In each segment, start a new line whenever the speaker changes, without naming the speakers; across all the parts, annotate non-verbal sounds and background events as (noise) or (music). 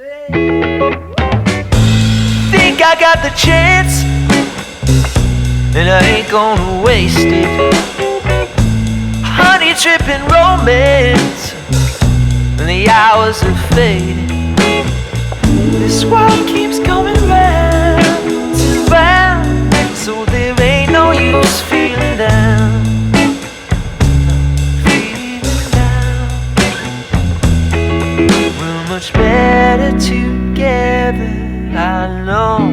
Think I got the chance, and I ain't gonna waste it. Honey dripping romance, and the hours are fading. This world keeps coming round and round, so much better together, I know.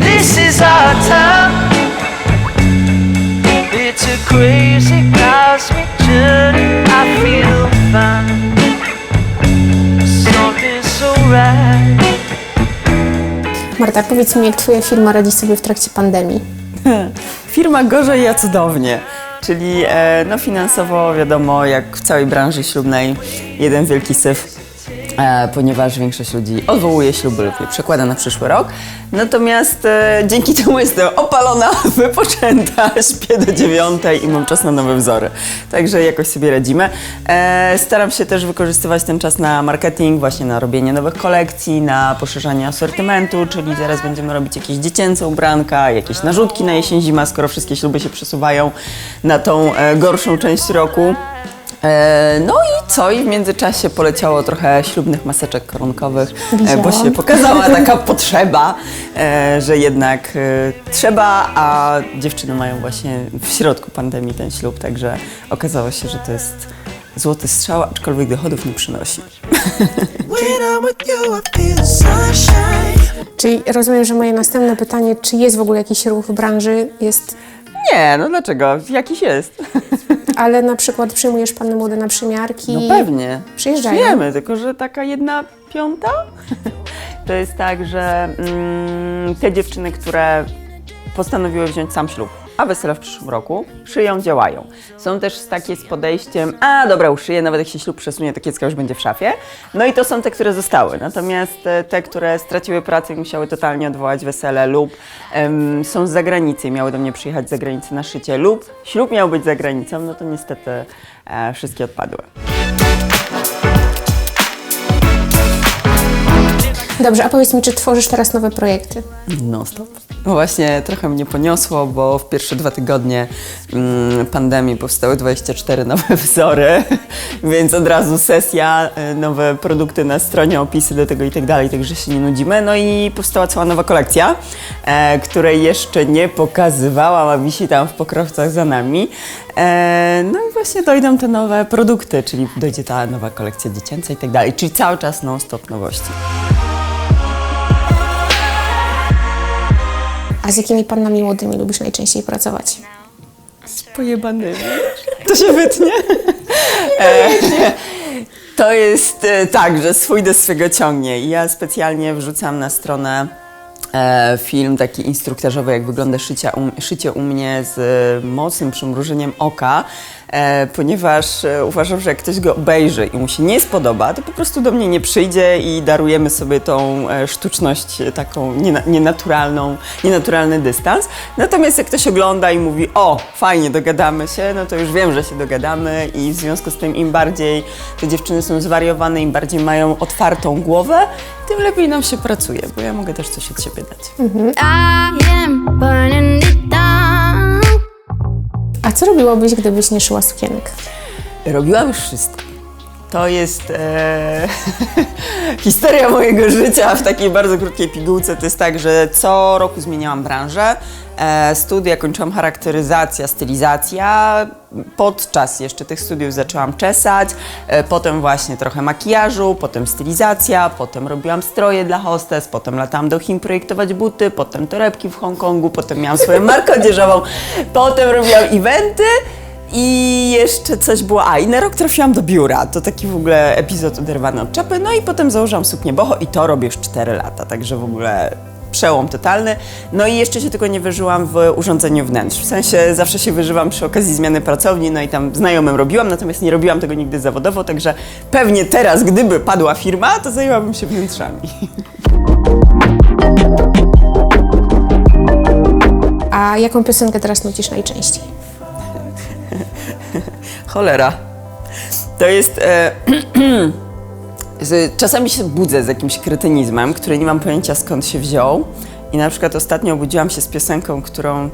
This is our time. It's a crazy cosmic journey. I feel fine. Something's so right.
Marta, powiedz mi, jak Twoja firma radzi sobie w trakcie pandemii? (laughs)
Firma gorzej, ja cudownie. Czyli e, no finansowo wiadomo, jak w całej branży ślubnej, jeden wielki syf, e, ponieważ większość ludzi odwołuje śluby lub je przekłada na przyszły rok. Natomiast e, dzięki temu jestem opalona, (laughs) wypoczęta, śpię do dziewiątej i mam czas na nowe wzory. Także jakoś sobie radzimy. E, staram się też wykorzystywać ten czas na marketing, właśnie na robienie nowych kolekcji, na poszerzanie asortymentu, czyli zaraz będziemy robić jakieś dziecięce ubranka, jakieś narzutki na jesień, zima, skoro wszystkie śluby się przesuwają na tą e, gorszą część roku. E, No i co? I w międzyczasie poleciało trochę ślubnych maseczek koronkowych, e, bo
Widziałam.
się pokazała (laughs) taka potrzeba, e, że jednak trzeba, a dziewczyny mają właśnie w środku pandemii ten ślub, także okazało się, że to jest złoty strzał, aczkolwiek dochodów nie przynosi.
Czyli rozumiem, że moje następne pytanie, czy jest w ogóle jakiś ruch w branży, jest,
Nie, no dlaczego? Jakiś jest. (laughs)
ale na przykład przyjmujesz panny młode na przymiarki?
No pewnie.
Przyjeżdżają.
Wiemy, tylko że taka jedna piąta to jest tak, że mm, te dziewczyny, które postanowiły wziąć sam ślub, a wesele w przyszłym roku, szyją, działają. Są też takie z podejściem, a dobra, uszyję, nawet jak się ślub przesunie, to kiecka już będzie w szafie. No i to są te, które zostały. Natomiast e, te, które straciły pracę i musiały totalnie odwołać wesele lub em, są z zagranicy i miały do mnie przyjechać z zagranicy na szycie lub ślub miał być za granicą, no to niestety e, wszystkie odpadły.
Dobrze, a powiedz mi, czy tworzysz teraz nowe projekty?
No stop. No właśnie, trochę mnie poniosło, bo w pierwsze dwa tygodnie mm, pandemii powstały 24 nowe (laughs) wzory, więc od razu sesja, y, nowe produkty na stronie, opisy do tego i tak dalej, także się nie nudzimy. No i powstała cała nowa kolekcja, e, której jeszcze nie pokazywałam, a wisi tam w pokrowcach za nami. E, no i właśnie dojdą te nowe produkty, czyli dojdzie ta nowa kolekcja dziecięca i tak dalej, czyli cały czas non-stop nowości.
A z jakimi pannami młodymi lubisz najczęściej pracować?
Z pojebanymi. To się wytnie. (laughs) E, to jest e, tak, że swój do swego ciągnie. I Ja specjalnie wrzucam na stronę film taki instruktażowy, jak wygląda szycia szycie u mnie z e, mocnym przymrużeniem oka, e, ponieważ e, uważam, że jak ktoś go obejrzy i mu się nie spodoba, to po prostu do mnie nie przyjdzie i darujemy sobie tą e, sztuczność e, taką niena, nienaturalną, nienaturalny dystans. Natomiast jak ktoś ogląda i mówi, o, fajnie, dogadamy się, no to już wiem, że się dogadamy i w związku z tym im bardziej te dziewczyny są zwariowane, im bardziej mają otwartą głowę, tym lepiej nam się pracuje, bo ja mogę też coś od siebie dać.
Down.
A co robiłabyś, gdybyś nie szyła sukienek?
Robiłam już wszystko. To jest e, (laughs) historia mojego życia w takiej bardzo krótkiej pigułce. To jest tak, że co roku zmieniałam branżę. E, studia kończyłam charakteryzacja, stylizacja. Podczas jeszcze tych studiów zaczęłam czesać, e, potem właśnie trochę makijażu, potem stylizacja, potem robiłam stroje dla hostes, potem latałam do Chin projektować buty, potem torebki w Hongkongu, potem miałam swoją markę odzieżową, potem robiłam eventy. I jeszcze coś było, a i na rok trafiłam do biura, to taki w ogóle epizod oderwany od czapy, no i potem założyłam suknię boho i to robię już 4 lata, także w ogóle przełom totalny. No i jeszcze się tylko nie wyżyłam w urządzeniu wnętrz, w sensie zawsze się wyżywam przy okazji zmiany pracowni, no i tam znajomym robiłam, natomiast nie robiłam tego nigdy zawodowo, także pewnie teraz, gdyby padła firma, to zajęłabym się wnętrzami.
A jaką piosenkę teraz nucisz najczęściej? (laughs)
Cholera. To jest. E, (clears throat) czasami się budzę z jakimś kretynizmem, który nie mam pojęcia skąd się wziął. I na przykład ostatnio obudziłam się z piosenką, którą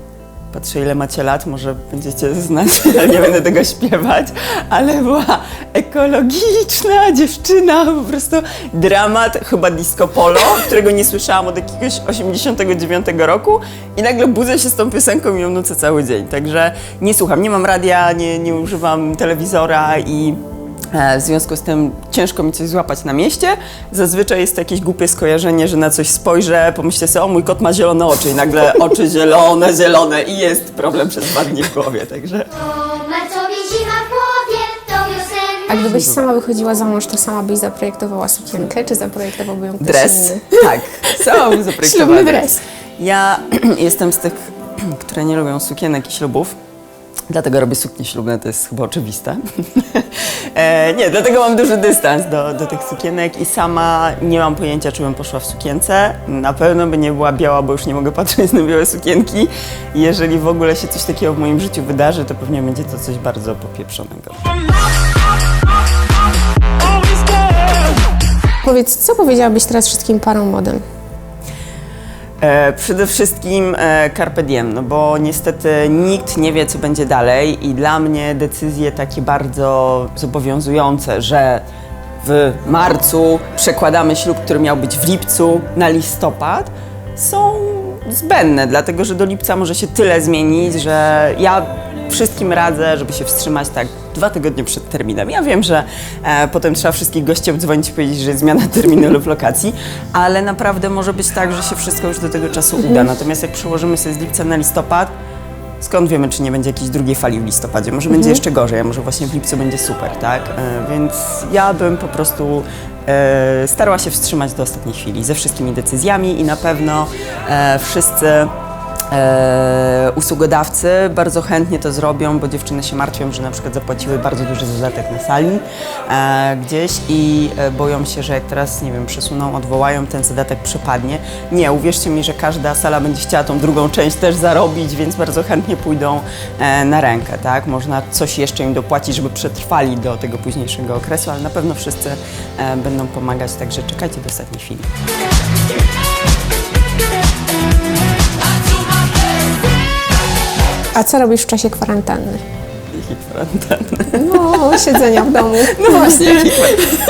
patrzę ile macie lat, może będziecie znać, ale (laughs) nie będę tego śpiewać, ale była ekologiczna dziewczyna, po prostu dramat, chyba disco polo, którego nie słyszałam od jakiegoś 89 roku i nagle budzę się z tą piosenką i ją nucę cały dzień, także nie słucham, nie mam radia, nie, nie używam telewizora i W związku z tym ciężko mi coś złapać na mieście. Zazwyczaj jest to jakieś głupie skojarzenie, że na coś spojrzę, pomyślę sobie, o mój kot ma zielone oczy i nagle (laughs) oczy zielone, zielone i jest problem przez dwa dni w głowie, także...
A gdybyś sama wychodziła za mąż, to sama byś zaprojektowała sukienkę, czy zaprojektowałby ją ktoś
Dres.
inny? (laughs)
Tak, sama bym (laughs) zaprojektowała
Ślubny
dres. Ja (clears throat) jestem z tych, (clears throat) które nie lubią sukienek i ślubów. Dlatego robię suknie ślubne, to jest chyba oczywiste. (laughs) e, nie, dlatego mam duży dystans do, do tych sukienek i sama nie mam pojęcia, czy bym poszła w sukience. Na pewno by nie była biała, bo już nie mogę patrzeć na białe sukienki. Jeżeli w ogóle się coś takiego w moim życiu wydarzy, to pewnie będzie to coś bardzo popieprzonego.
Powiedz, co powiedziałabyś teraz wszystkim parom modem?
E, przede wszystkim e, carpe diem, no bo niestety nikt nie wie, co będzie dalej i dla mnie decyzje takie bardzo zobowiązujące, że w marcu przekładamy ślub, który miał być w lipcu na listopad, są zbędne, dlatego że do lipca może się tyle zmienić, że ja wszystkim radzę, żeby się wstrzymać tak dwa tygodnie przed terminem. Ja wiem, że e, potem trzeba wszystkich gości obdzwonić i powiedzieć, że jest zmiana (laughs) terminu lub lokacji, ale naprawdę może być tak, że się wszystko już do tego czasu uda. Natomiast jak przełożymy sobie z lipca na listopad, skąd wiemy, czy nie będzie jakiejś drugiej fali w listopadzie? Może będzie jeszcze gorzej, a może właśnie w lipcu będzie super, tak? E, więc ja bym po prostu starała się wstrzymać do ostatniej chwili ze wszystkimi decyzjami i na pewno e, wszyscy e, usługodawcy bardzo chętnie to zrobią, bo dziewczyny się martwią, że na przykład zapłaciły bardzo duży zadatek na sali e, gdzieś i e, boją się, że jak teraz, nie wiem, przesuną, odwołają, ten zadatek przepadnie. Nie, uwierzcie mi, że każda sala będzie chciała tą drugą część też zarobić, więc bardzo chętnie pójdą e, na rękę, tak? Można coś jeszcze im dopłacić, żeby przetrwali do tego późniejszego okresu, ale na pewno wszyscy e, będą pomagać, także czekajcie do ostatniej chwili.
A co robisz w czasie kwarantanny?
Jakiej kwarantanny.
No, siedzenia w domu. (laughs)
No właśnie,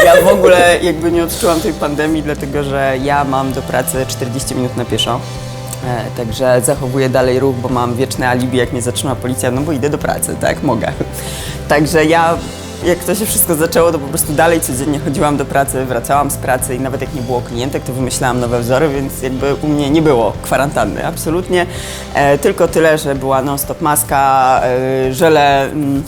ja w ogóle jakby nie odczułam tej pandemii, dlatego że ja mam do pracy 40 minut na pieszo. E, Także zachowuję dalej ruch, bo mam wieczne alibi, jak mnie zatrzyma policja, no bo idę do pracy, tak, mogę. Także ja, jak to się wszystko zaczęło, to po prostu dalej codziennie chodziłam do pracy, wracałam z pracy i nawet jak nie było klientek, to wymyślałam nowe wzory, więc jakby u mnie nie było kwarantanny, absolutnie. E, tylko tyle, że była non-stop maska, e, żele mm,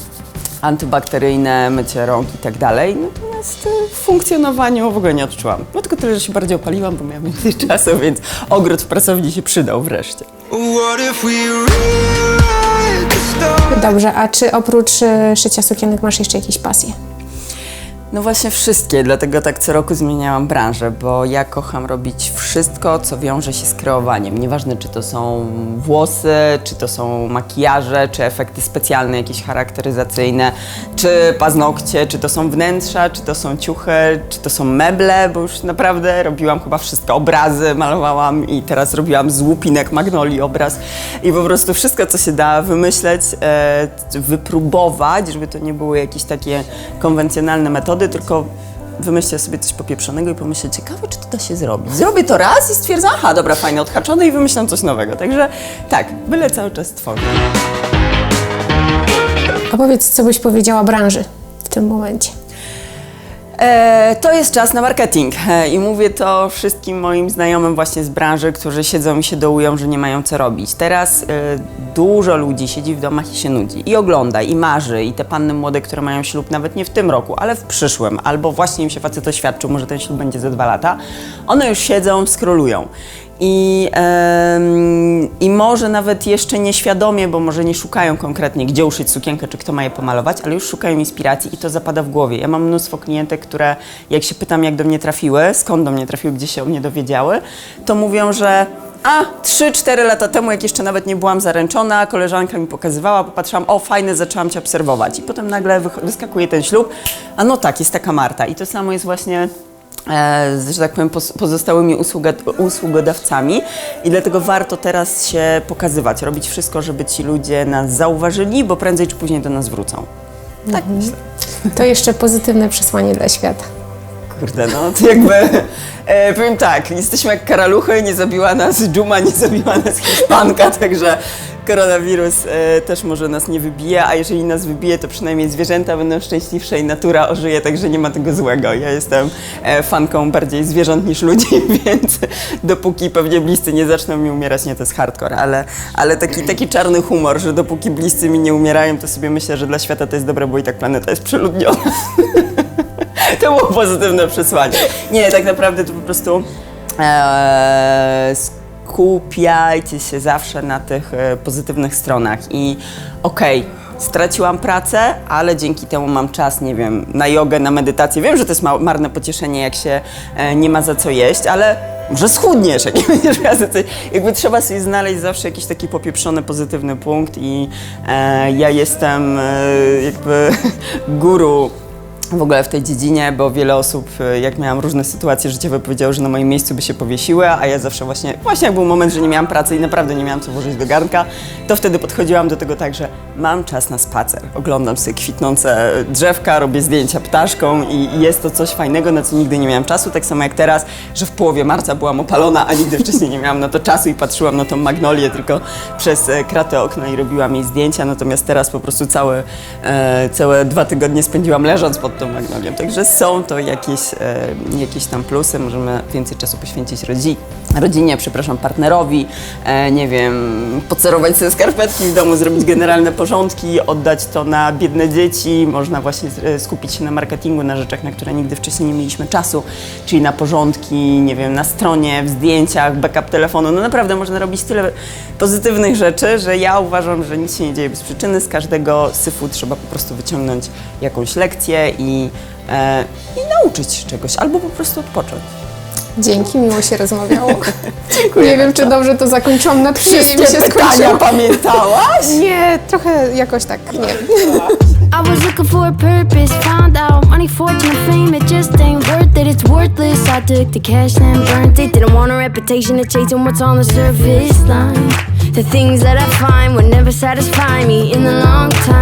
antybakteryjne, mycie rąk i tak dalej. Natomiast e, w funkcjonowaniu w ogóle nie odczułam. No tylko tyle, że się bardziej opaliłam, bo miałam więcej (laughs) czasu, więc ogród w pracowni się przydał wreszcie.
What if we?
Dobrze, a czy oprócz e, szycia sukienek masz jeszcze jakieś pasje?
No właśnie wszystkie, dlatego tak co roku zmieniałam branżę, bo ja kocham robić wszystko, co wiąże się z kreowaniem. Nieważne, czy to są włosy, czy to są makijaże, czy efekty specjalne, jakieś charakteryzacyjne, czy paznokcie, czy to są wnętrza, czy to są ciuchy, czy to są meble, bo już naprawdę robiłam chyba wszystko. Obrazy malowałam i teraz robiłam z łupinek magnolii obraz i po prostu wszystko, co się da wymyśleć, e, wypróbować, żeby to nie były jakieś takie konwencjonalne metody, tylko wymyślę sobie coś popieprzonego i pomyślę, ciekawe, czy to da się zrobić. Zrobię to raz i stwierdzę, aha, dobra, fajnie, odhaczone i wymyślam coś nowego. Także tak, byle cały czas tworzę.
A powiedz, co byś powiedziała branży w tym momencie?
E, to jest czas na marketing e, i mówię to wszystkim moim znajomym właśnie z branży, którzy siedzą i się dołują, że nie mają co robić. Teraz e, dużo ludzi siedzi w domach i się nudzi i ogląda i marzy i te panny młode, które mają ślub nawet nie w tym roku, ale w przyszłym, albo właśnie im się facet oświadczył, może ten ślub będzie za dwa lata, one już siedzą, skrolują. I, I może nawet jeszcze nieświadomie, bo może nie szukają konkretnie, gdzie uszyć sukienkę, czy kto ma je pomalować, ale już szukają inspiracji i to zapada w głowie. Ja mam mnóstwo klientek, które jak się pytam, jak do mnie trafiły, skąd do mnie trafiły, gdzie się o mnie dowiedziały, to mówią, że a, 3-4 lata temu, jak jeszcze nawet nie byłam zaręczona, koleżanka mi pokazywała, popatrzyłam, o fajne, zaczęłam Cię obserwować. I potem nagle wyskakuje ten ślub, a no tak, jest taka Marta. I to samo jest właśnie z, że tak powiem, pozostałymi usługodawcami i dlatego warto teraz się pokazywać, robić wszystko, żeby ci ludzie nas zauważyli, bo prędzej czy później do nas wrócą. Tak myślę.
To jeszcze pozytywne przesłanie dla świata.
Kurde, no to jakby, e, powiem tak, jesteśmy jak karaluchy, nie zabiła nas dżuma, nie zabiła nas hiszpanka, także koronawirus e, też może nas nie wybije, a jeżeli nas wybije, to przynajmniej zwierzęta będą szczęśliwsze i natura ożyje, także nie ma tego złego. Ja jestem e, fanką bardziej zwierząt niż ludzi, (laughs) więc dopóki pewnie bliscy nie zaczną mi umierać, nie, to jest hardcore, ale, ale taki, taki czarny humor, że dopóki bliscy mi nie umierają, to sobie myślę, że dla świata to jest dobre, bo i tak planeta jest przeludniona. (laughs) To było pozytywne przesłanie. Nie, tak naprawdę to po prostu e, skupiajcie się zawsze na tych e, pozytywnych stronach i okej, straciłam pracę, ale dzięki temu mam czas, nie wiem, na jogę, na medytację. Wiem, że to jest ma- marne pocieszenie, jak się e, nie ma za co jeść, ale może schudniesz, jak (laughs) nie będziesz za co Jakby trzeba sobie znaleźć zawsze jakiś taki popieprzony, pozytywny punkt i e, ja jestem e, jakby (laughs) guru w ogóle w tej dziedzinie, bo wiele osób, e, jak miałam różne sytuacje życiowe, powiedziało, że na moim miejscu by się powiesiły, a ja zawsze właśnie, właśnie jak był moment, że nie miałam pracy i naprawdę nie miałam co włożyć do garnka, to wtedy podchodziłam do tego tak, że mam czas na spacer. Oglądam sobie kwitnące drzewka, robię zdjęcia ptaszką i jest to coś fajnego, na co nigdy nie miałam czasu, tak samo jak teraz, że w połowie marca byłam opalona, a nigdy wcześniej nie miałam na to czasu i patrzyłam na tą magnolię tylko przez e, kratę okna i robiłam jej zdjęcia, natomiast teraz po prostu całe, e, całe dwa tygodnie spędziłam leżąc pod magnolią, także są to jakieś, e, jakieś tam plusy, możemy więcej czasu poświęcić rodzi rodzinie, przepraszam, partnerowi, e, nie wiem, pocerować sobie skarpetki w domu, zrobić generalne porządki, oddać to na biedne dzieci, można właśnie e, skupić się na marketingu, na rzeczach, na które nigdy wcześniej nie mieliśmy czasu, czyli na porządki, nie wiem, na stronie, w zdjęciach, backup telefonu, no naprawdę można robić tyle pozytywnych rzeczy, że ja uważam, że nic się nie dzieje bez przyczyny, z każdego syfu trzeba po prostu wyciągnąć jakąś lekcję i, e, i nauczyć się czegoś, albo po prostu odpocząć.
Dzięki, miło się rozmawiało. (laughs) Nie wiem, czy dobrze to zakończyłam, natchnienie mi się skończyło.
pamiętałaś? (laughs)
Nie, trochę jakoś tak, nie.
I was looking for a purpose, found out money, fortune, and fame, it just ain't worth it. It's worthless. I took the cash and burnt it. Didn't want a reputation of chasing what's on the surface line. The things that I find would never satisfy me in the long time,